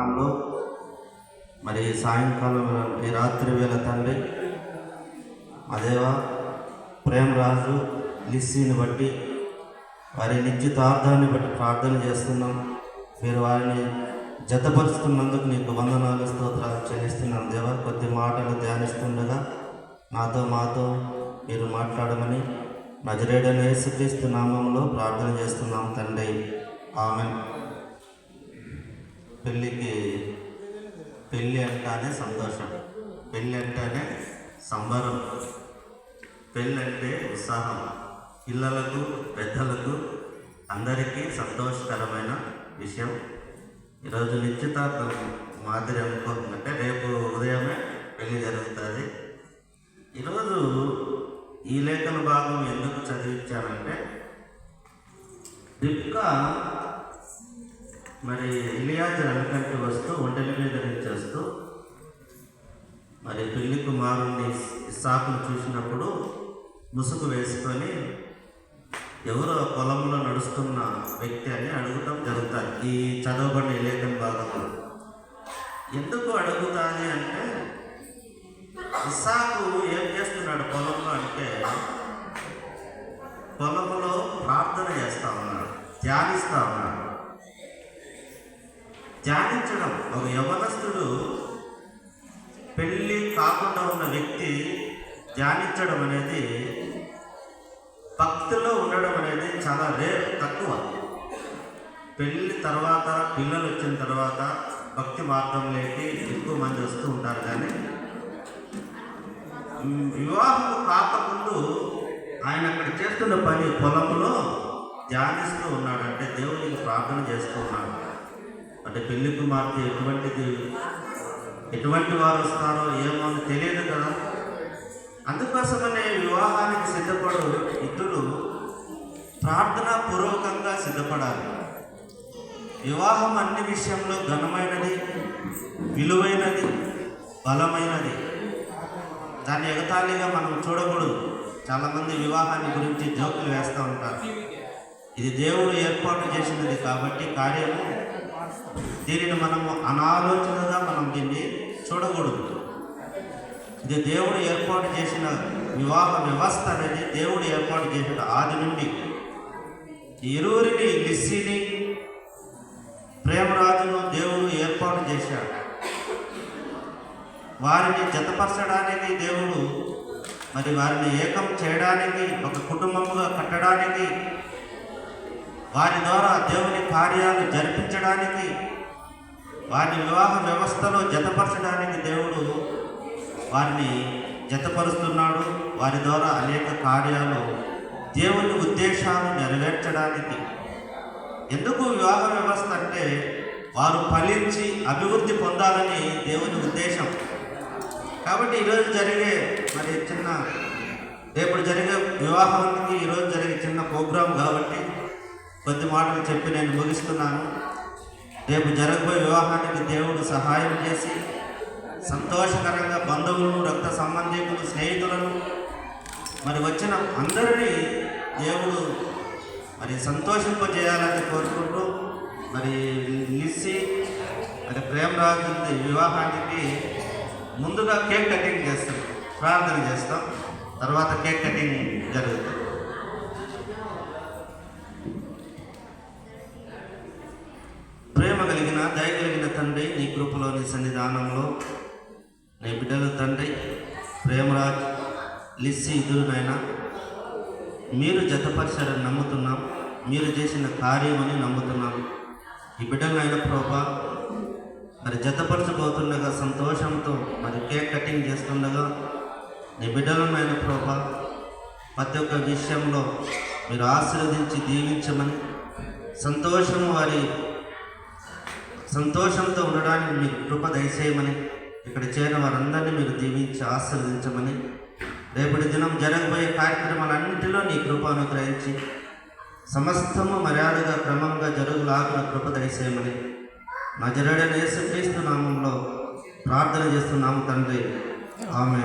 నామంలో మరి సాయంకాలం ఈ రాత్రి వేళ తండ్రి అదేవా ప్రేమరాజు లిస్సీని బట్టి వారి నిశ్చితార్థాన్ని బట్టి ప్రార్థన చేస్తున్నాం. మీరు వారిని జతపరుస్తున్నందుకు నీకు వందనాలు స్తోత్రాలు చెల్లిస్తున్నాం దేవా. కొద్ది మాటలు ధ్యానిస్తుండగా నాతో మాతో మీరు మాట్లాడమని నజరేడని యేసుక్రీస్తు నామంలో ప్రార్థన చేస్తున్నాం తండ్రి. ఆమె పెళ్ళికి పెళ్ళి అంటేనే సంతోషం. పెళ్ళి అంటేనే సంబరం. పెళ్ళి అంటే ఉత్సాహం. పిల్లలకు పెద్దలకు అందరికీ సంతోషకరమైన విషయం. ఈరోజు నిశ్చితార్థం మాదిరి అనుకుంటుందంటే రేపు ఉదయమే పెళ్ళి జరుగుతుంది. ఈరోజు ఈ లేఖన భాగం ఎందుకు చదివించానంటే రిప్కా మరి ఇలియాజు వెనకంటి వస్తూ ఒంటెల మీద వస్తూ మరి పెళ్ళి కుమారుణ్ణి ఇస్సాకును చూసినప్పుడు ముసుగు వేసుకొని ఎవరో పొలంలో నడుస్తున్న వ్యక్తి అని అడుగుటం జరుగుతుంది. ఈ చదవబడిన ఈ లేఖన భాగంలో. ఎందుకు అడుగుతాని అంటే ఇసాకు ఏం చేస్తున్నాడు పొలంలో అంటే పొలంలో ప్రార్థన చేస్తా ఉన్నాడు ధ్యానిస్తా ఉన్నాడు. ధ్యానించడం ఒక యవనస్తుడు పెళ్ళి కాకుండా ఉన్న వ్యక్తి ధ్యానించడం అనేది భక్తిలో ఉండడం అనేది చాలా రేర్ తక్కువ. పెళ్ళి తర్వాత పిల్లలు వచ్చిన తర్వాత భక్తి మార్గంలోకి ఎక్కువ మంది వస్తూ ఉంటారు కానీ వివాహం కాకముందు ఆయన అక్కడ చేస్తున్న పని పొలంలో ధ్యానిస్తూ ఉన్నాడు. అంటే దేవునికి ప్రార్థన చేస్తూ ఉన్నాడు. అంటే పెళ్ళి కుమార్తె ఎటువంటిది ఎటువంటి వారు వస్తారో ఏమో అని తెలియదు కదా. అందుకోసమనే వివాహానికి సిద్ధపడు ఇద్దరు ప్రార్థనా పూర్వకంగా సిద్ధపడాలి. వివాహం అన్ని విషయంలో ఘనమైనది విలువైనది బలమైనది. దాన్ని ఎగతాళిగా మనం చూడకూడదు. చాలామంది వివాహాన్ని గురించి జోకులు వేస్తూ ఉంటారు. ఇది దేవుడు ఏర్పాటు చేసినది కాబట్టి కార్యము దీనిని మనము అనాలోచనగా మనం దీన్ని చూడకూడదు. ఇది దేవుడు ఏర్పాటు చేసిన వివాహ వ్యవస్థ అనేది దేవుడు ఏర్పాటు చేసిన ఆది నుండి. ఇరువురిని లిస్సిని ప్రేమరాజును దేవుడు ఏర్పాటు చేశాడు. వారిని జతపరచడానికి దేవుడు మరి వారిని ఏకం చేయడానికి ఒక కుటుంబముగా కట్టడానికి వారి ద్వారా దేవుని కార్యాలు జరిపించడానికి వారి వివాహ వ్యవస్థలో జతపరచడానికి దేవుడు వారిని జతపరుస్తున్నాడు. వారి ద్వారా అనేక కార్యాలు దేవుని ఉద్దేశాలు నెరవేర్చడానికి. ఎందుకు వివాహ వ్యవస్థ అంటే వారు ఫలించి అభివృద్ధి పొందాలని దేవుని ఉద్దేశం. కాబట్టి ఈరోజు జరిగే మరి చిన్న రేపు జరిగే వివాహానికి ఈరోజు జరిగే చిన్న ప్రోగ్రాం కాబట్టి కొద్ది మాటలు చెప్పి నేను ముగిస్తున్నాను. రేపు జరగబోయే వివాహానికి దేవుడు సహాయం చేసి సంతోషకరంగా బంధువులను రక్త సంబంధికులు స్నేహితులను మరి వచ్చిన అందరినీ దేవుడు మరి సంతోషింపజేయాలని కోరుకుంటూ మరి నిలిచి మరి ప్రేమరాజు వివాహానికి ముందుగా కేక్ కటింగ్ చేస్తాం. ప్రార్థన చేస్తాం. తర్వాత కేక్ కటింగ్ జరుగుతుంది. కలిగిన దయగలిగిన తండ్రి నీ కృపలోని సన్నిధానంలో. నీ బిడ్డల తండ్రి ప్రేమరాజ్ లిస్సి ఇదురునైనా మీరు జతపరిచారని నమ్ముతున్నాం. మీరు చేసిన కార్యమని నమ్ముతున్నాం. ఈ బిడ్డలైన ప్రభా మరి జతపరచబోతుండగా సంతోషంతో మరి కేక్ కటింగ్ చేస్తుండగా నీ బిడ్డలనైన ప్రభా ప్రతి ఒక్క విషయంలో మీరు ఆశీర్వదించి దీవించమని సంతోషం వారి సంతోషంతో ఉండడానికి మీరు కృప దయచేయమని ఇక్కడ చేరిన వారందరినీ మీరు దీవించి ఆశీర్వదించమని రేపటి దినం జరగబోయే కార్యక్రమాలన్నింటిలో నీ కృప అనుగ్రహించి సమస్తము మర్యాదగా క్రమంగా జరుగులాగిన కృప దయచేయమని నా జరడని యేసుక్రీస్తు నామంలో ప్రార్థన చేస్తున్నాము తండ్రి. ఆమె